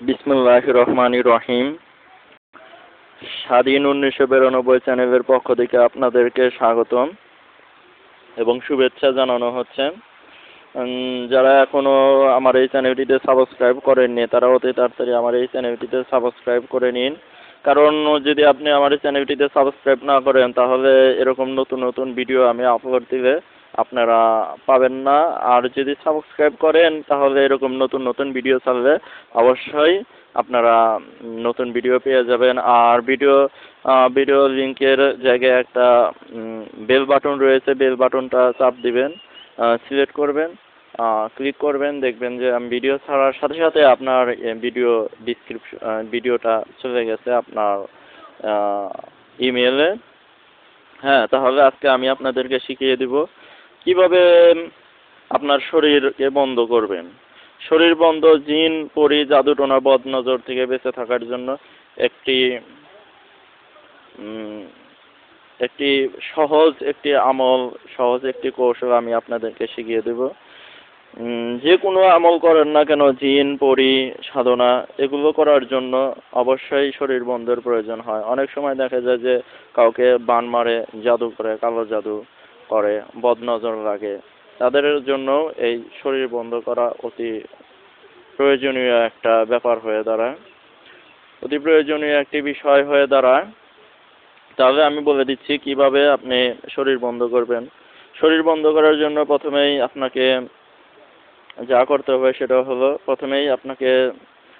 বিসমুল্লাহ রহমান রহিম স্বাধীন উনিশশো বিরানব্বই চ্যানেলের পক্ষ থেকে আপনাদেরকে স্বাগতম এবং শুভেচ্ছা জানানো হচ্ছে। যারা এখনও আমার এই চ্যানেলটিতে সাবস্ক্রাইব করেননি, তারা অতি তাড়াতাড়ি আমার এই চ্যানেলটিতে সাবস্ক্রাইব করে নিন। কারণ যদি আপনি আমার এই চ্যানেলটিতে সাবস্ক্রাইব না করেন, তাহলে এরকম নতুন নতুন ভিডিও আমি আপলোড দিলে আপনারা পাবেন না। আর যদি সাবস্ক্রাইব করেন, তাহলে এরকম নতুন নতুন ভিডিও ছাড়লে অবশ্যই আপনারা নতুন ভিডিও পেয়ে যাবেন। আর ভিডিও ভিডিও লিঙ্কের জায়গায় একটা বেল বাটন রয়েছে। বেল বাটনটা চাপ দিবেন সিলেক্ট করবেন ক্লিক করবেন, দেখবেন যে আমি ভিডিও ছাড়ার সাথে সাথে আপনার ভিডিও ডিসক্রিপশন ভিডিওটা চলে গেছে আপনার ইমেলে হ্যাঁ তাহলে আজকে আমি আপনাদেরকে শিখিয়ে দিব। কীভাবে আপনার শরীরকে বন্ধ করবেন? শরীর বন্ধ, জিন, পরি জাদুটোনা বদ নজর থেকে বেঁচে থাকার জন্য একটি একটি সহজ একটি আমল, সহজ একটি কৌশল আমি আপনাদেরকে শিখিয়ে দেব। যে কোনো আমল করেন না কেন, জিন, পরি, সাধনা, এগুলো করার জন্য অবশ্যই শরীর বন্ধের প্রয়োজন হয়। অনেক সময় দেখা যায় যে কাউকে বান মারে, জাদু করে, কালো জাদু। করে, বদনজর লাগে তাদের জন্য এই শরীর বন্ধ করা অতি প্রয়োজনীয় একটা ব্যাপার হয়ে দাঁড়ায়। অতি প্রয়োজনীয় একটি বিষয় হয়ে দাঁড়ায়। তাহলে আমি বলে দিচ্ছি কীভাবে আপনি শরীর বন্ধ করবেন। শরীর বন্ধ করার জন্য প্রথমেই আপনাকে যা করতে হবে সেটা হলো, প্রথমেই আপনাকে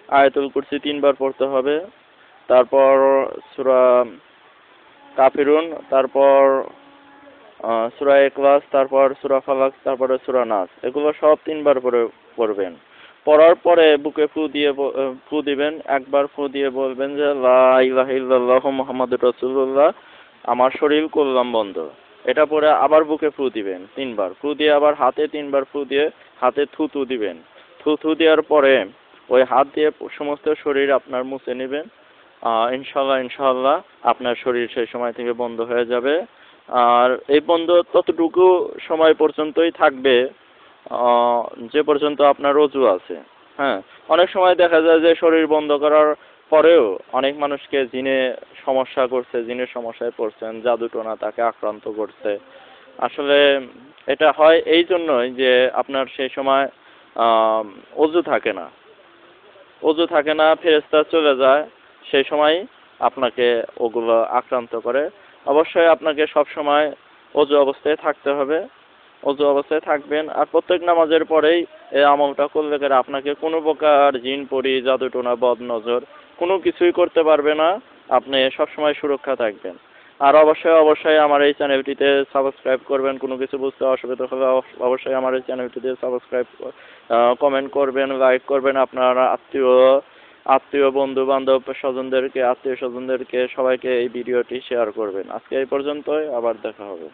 আয়াতুল কুরসি তিনবার পড়তে হবে। তারপর সুরা কাফিরুন, তারপর সুরা এক্লাস তারপর সুরা ফালাক, তারপরে সুরা নাস। এগুলো সব তিনবার করে পড়বেন। পড়ার পরে বুকে ফু দিয়ে ফু দিবেন, একবার ফু দিয়ে বলবেন যে লাহ মোহাম্মদ রসুল্লাহ আমার শরীর করলাম বন্ধ। এটা পরে আবার বুকে ফু দিবেন, তিনবার। ফু দিয়ে আবার হাতে তিনবার ফু দিয়ে হাতে থুতু দিবেন। থুতু দেওয়ার পরে ওই হাত দিয়ে সমস্ত শরীর আপনার মুছে নেবেন। ইনশাল্লাহ ইনশাল্লাহ আপনার শরীর সেই সময় থেকে বন্ধ হয়ে যাবে। আর এই বন্ধ ততটুকু সময় পর্যন্তই থাকবে যে পর্যন্ত আপনার রজু আছে। হ্যাঁ অনেক সময় দেখা যায় যে শরীর বন্ধ করার পরেও অনেক মানুষকে জিনে সমস্যা করছে, জিনের সমস্যায় পড়ছেন, জাদুটোনা তাকে আক্রান্ত করছে। আসলে এটা হয় এই জন্যই যে আপনার সেই সময় অজু থাকে না। অজু থাকে না ফেরেস্তা চলে যায় সেই সময় আপনাকে ওগুলো আক্রান্ত করে। অবশ্যই আপনাকে সব সময় অজু অবস্থায় থাকতে হবে। অজু অবস্থায় থাকবেন। আর প্রত্যেক নামাজের পরেই এই আমলটা করলে গেলে আপনাকে কোনো প্রকার জিন, পরি, জাদুটোনা বদ নজর কোনো কিছুই করতে পারবে না। আপনি সবসময় সুরক্ষা থাকবেন। আর অবশ্যই অবশ্যই আমার এই চ্যানেলটিতে সাবস্ক্রাইব করবেন। কোনো কিছু বুঝতে অসুবিধা হলে অবশ্যই আমার এই চ্যানেলটিতে সাবস্ক্রাইব কমেন্ট করবেন লাইক করবেন। আপনার আত্মীয় আত্মীয় বন্ধু বান্ধব স্বজনদেরকে, আত্মীয় স্বজনদেরকে সবাইকে এই ভিডিওটি শেয়ার করবেন। আজকে এই পর্যন্তই, আবার দেখা হবে।